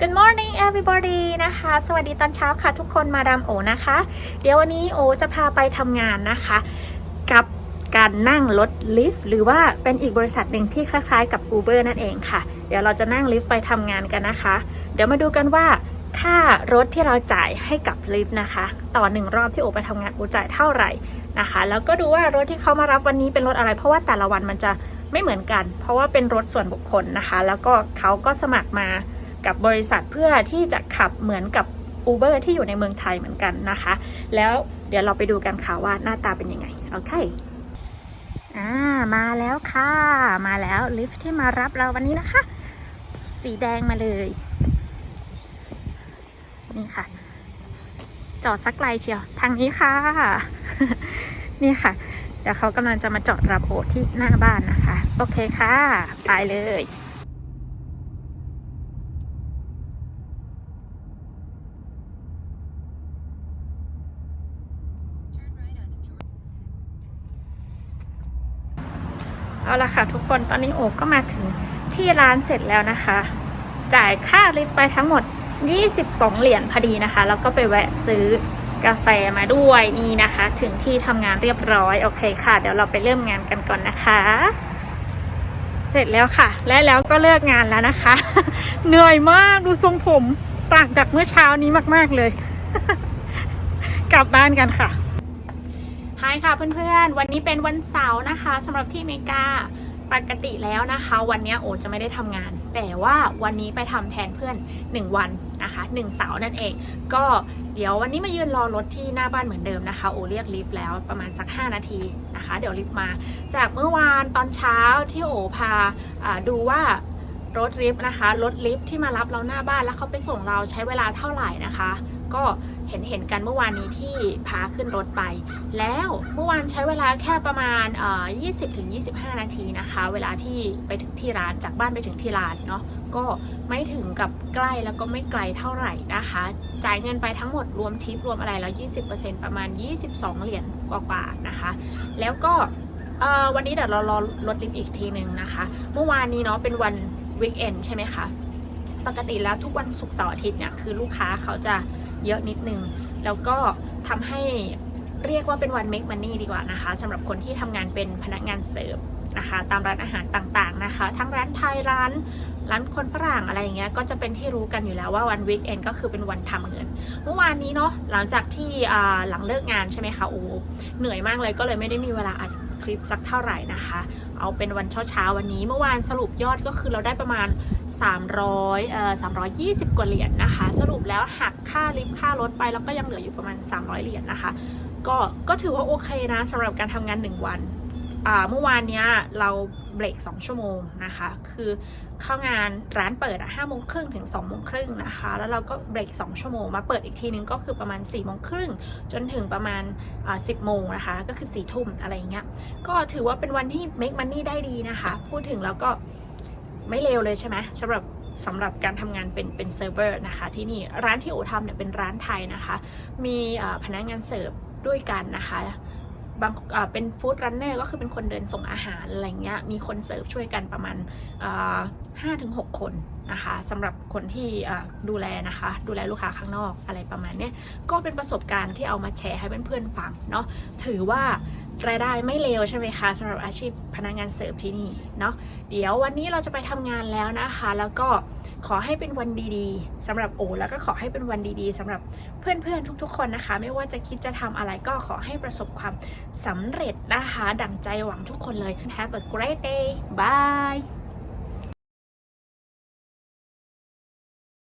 Good morning everybody นะคะ สวัสดีตอนเช้าค่ะทุกคนมาดามโอนะคะ เดี๋ยววันนี้โอจะพาไปทำงานนะคะ กับการนั่งรถลิฟต์หรือว่าเป็นอีกบริษัทหนึ่งที่คล้ายๆกับ Uber นั่นเองค่ะ เดี๋ยวเราจะนั่งลิฟต์ไปทำงานกันนะคะ เดี๋ยวมาดูกันว่าค่ารถที่เราจ่ายให้กับลิฟต์นะคะ ต่อหนึ่งรอบที่โอไปทำงานโอจ่ายเท่าไหร่นะคะ แล้วก็ดูว่ารถที่เขามารับวันนี้เป็นรถอะไร เพราะว่าแต่ละวันมันจะไม่เหมือนกัน เพราะว่าเป็นรถส่วนบุคคลนะคะ แล้วก็เขาก็สมัครมา กับบริษัทเพื่อที่จะขับเหมือนกับ Uber ที่อยู่ในเมืองไทยเหมือนกันนะคะ แล้วเดี๋ยวเราไปดูกันค่ะว่าหน้าตาเป็นยังไง โอเคอ่ามาแล้วค่ะ มาแล้วลิฟต์ที่มารับเราวันนี้นะคะ สีแดงมาเลย นี่ค่ะ จอดสักไกลเชียว ทางนี้ค่ะ นี่ค่ะเดี๋ยวเขากำลังจะมาจอดรับโอที่หน้าบ้านนะคะ โอเคค่ะ ไปเลย เอาละค่ะทุกคนตอนนี้โอก็มาถึงที่ร้านเสร็จแล้วนะคะ จ่ายค่าลิฟต์ไปทั้งหมด 22 เหรียญพอดีนะคะ แล้วก็ไปแวะซื้อกาแฟมาด้วยนี่นะคะ ถึงที่ทำงานเรียบร้อยโอเคค่ะ เดี๋ยวเราไปเริ่มงานกันก่อนนะคะ เสร็จแล้วค่ะ และแล้วก็เลิกงานแล้วนะคะ เหนื่อยมากดูทรงผมต่างจากเมื่อเช้านี้มาก ๆเลย กลับบ้านกันค่ะ ฮายค่ะเพื่อนๆ วันนี้เป็นวันเสาร์นะคะสำหรับที่อเมริกาปกติแล้วนะคะ วันนี้โอจะไม่ได้ทำงาน แต่ว่าวันนี้ไปทำแทนเพื่อน 1 วันนะคะ1เสาร์นั่นเอง ก็เดี๋ยววันนี้มายืนรอรถที่หน้าบ้านเหมือนเดิมนะคะ โอเรียกลิฟต์แล้วประมาณสัก 5 นาทีนะคะ เดี๋ยวลิฟต์มา จากเมื่อวานตอนเช้าที่โอพาอ่าดูว่ารถลิฟต์นะคะรถลิฟต์ที่มารับเราหน้าบ้านแล้วเขาไปส่งเราใช้เวลาเท่าไหร่นะคะ ก็เห็นเห็นกันเมื่อวานนี้ที่พาขึ้นรถไป แล้วเมื่อวานใช้เวลาแค่ประมาณเอ่อ20ถึง25 นาทีนะคะ เวลาที่ไปถึงที่ร้านจากบ้านไปถึงที่ร้านเนาะก็ไม่ถึงกับใกล้แล้วก็ไม่ไกลเท่าไหร่นะคะ จ่ายเงินไปทั้งหมดรวมทิปรวมอะไรแล้ว 20%ประมาณ 22 เหรียญกว่าๆนะคะ แล้วก็วันนี้เดี๋ยวเรารอรถลิฟต์อีกทีหนึ่งนะคะ เมื่อวานนี้เนาะเป็นวันวีคเอนใช่ไหมคะ ปกติแล้วทุกวันศุกร์เสาร์อาทิตย์เนี่ยคือลูกค้าเขาจะ เยอะนิดนึง แล้วก็ทำให้เรียกว่าเป็นวัน make money ดีกว่านะคะสำหรับคนที่ทำงานเป็นพนักงานเสิร์ฟนะคะตามร้านอาหารต่างๆนะคะ ทั้งร้านไทยร้านร้านคนฝรั่งอะไรอย่างเงี้ยก็จะเป็นที่รู้กันอยู่แล้วว่าวัน weekend ก็คือเป็นวันทำเงิน เมื่อวานนี้เนาะหลังจากที่หลังเลิกงานใช่ไหมคะโอ้เหนื่อยมากเลยก็เลยไม่ได้มีเวลาอัด ลิปสักเท่าไหร่นะคะ เอาเป็นวันเช้าๆวันนี้เมื่อวานสรุปยอดก็คือเราได้ประมาณ 300เอ่อ320 กว่าเหรียญนะคะ สรุปแล้วหักค่าลิฟต์ค่ารถไปแล้วก็ยังเหลืออยู่ประมาณ 300 เหรียญนะคะ ก็ก็ถือว่าโอเคนะสำหรับการทำงาน 1 วัน เมื่อวานเนี้ยเราเบรก2ชั่วโมงนะคะ คือเข้างานร้านเปิดอะห้าโมงครึ่งถึง2องโมงครึ่งนะคะ แล้วเราก็เบรก2ชั่วโมง มาเปิดอีกทีนึงก็คือประมาณ4ี่โมงครึ่งจนถึงประมาณสิบโมงนะคะ ก็คือ4ี่ทุ่มอะไรอย่างเงี้ย ก็ถือว่าเป็นวันที่ make money ได้ดีนะคะ พูดถึงแล้วก็ไม่เลวเลยใช่ไหมสำหรับสำหรับการทำงานเป็นเป็นเซิร์ฟเวอร์นะคะ ที่นี่ร้านที่โอทำเนี่ยเป็นร้านไทยนะคะ มีพนักงานเสิร์ฟด้วยกันนะคะ บางเป็นฟู้ดรันเนอร์ก็คือเป็นคนเดินส่งอาหารอะไรเงี้ยมีคนเสิร์ฟช่วยกันประมาณห้าถึงหกคนนะคะสำหรับคนที่ดูแลนะคะ ดูแลลูกค้าข้างนอกอะไรประมาณเนี้ยก็เป็นประสบการณ์ที่เอามาแชร์ให้เพื่อนๆฟังเนาะถือว่ารายได้ไม่เลวใช่ไหมคะสำหรับอาชีพพนักงานเสิร์ฟที่นี่เนาะเดี๋ยววันนี้เราจะไปทำงานแล้วนะคะ แล้วก็ ขอให้เป็นวันดีๆสำหรับโอ แล้วก็ขอให้เป็นวันดีๆสำหรับเพื่อนๆทุกๆ คนนะคะ ไม่ว่าจะคิดจะทำอะไรก็ขอให้ประสบความสำเร็จนะคะ ดั่งใจหวังทุกคนเลย Have a great day bye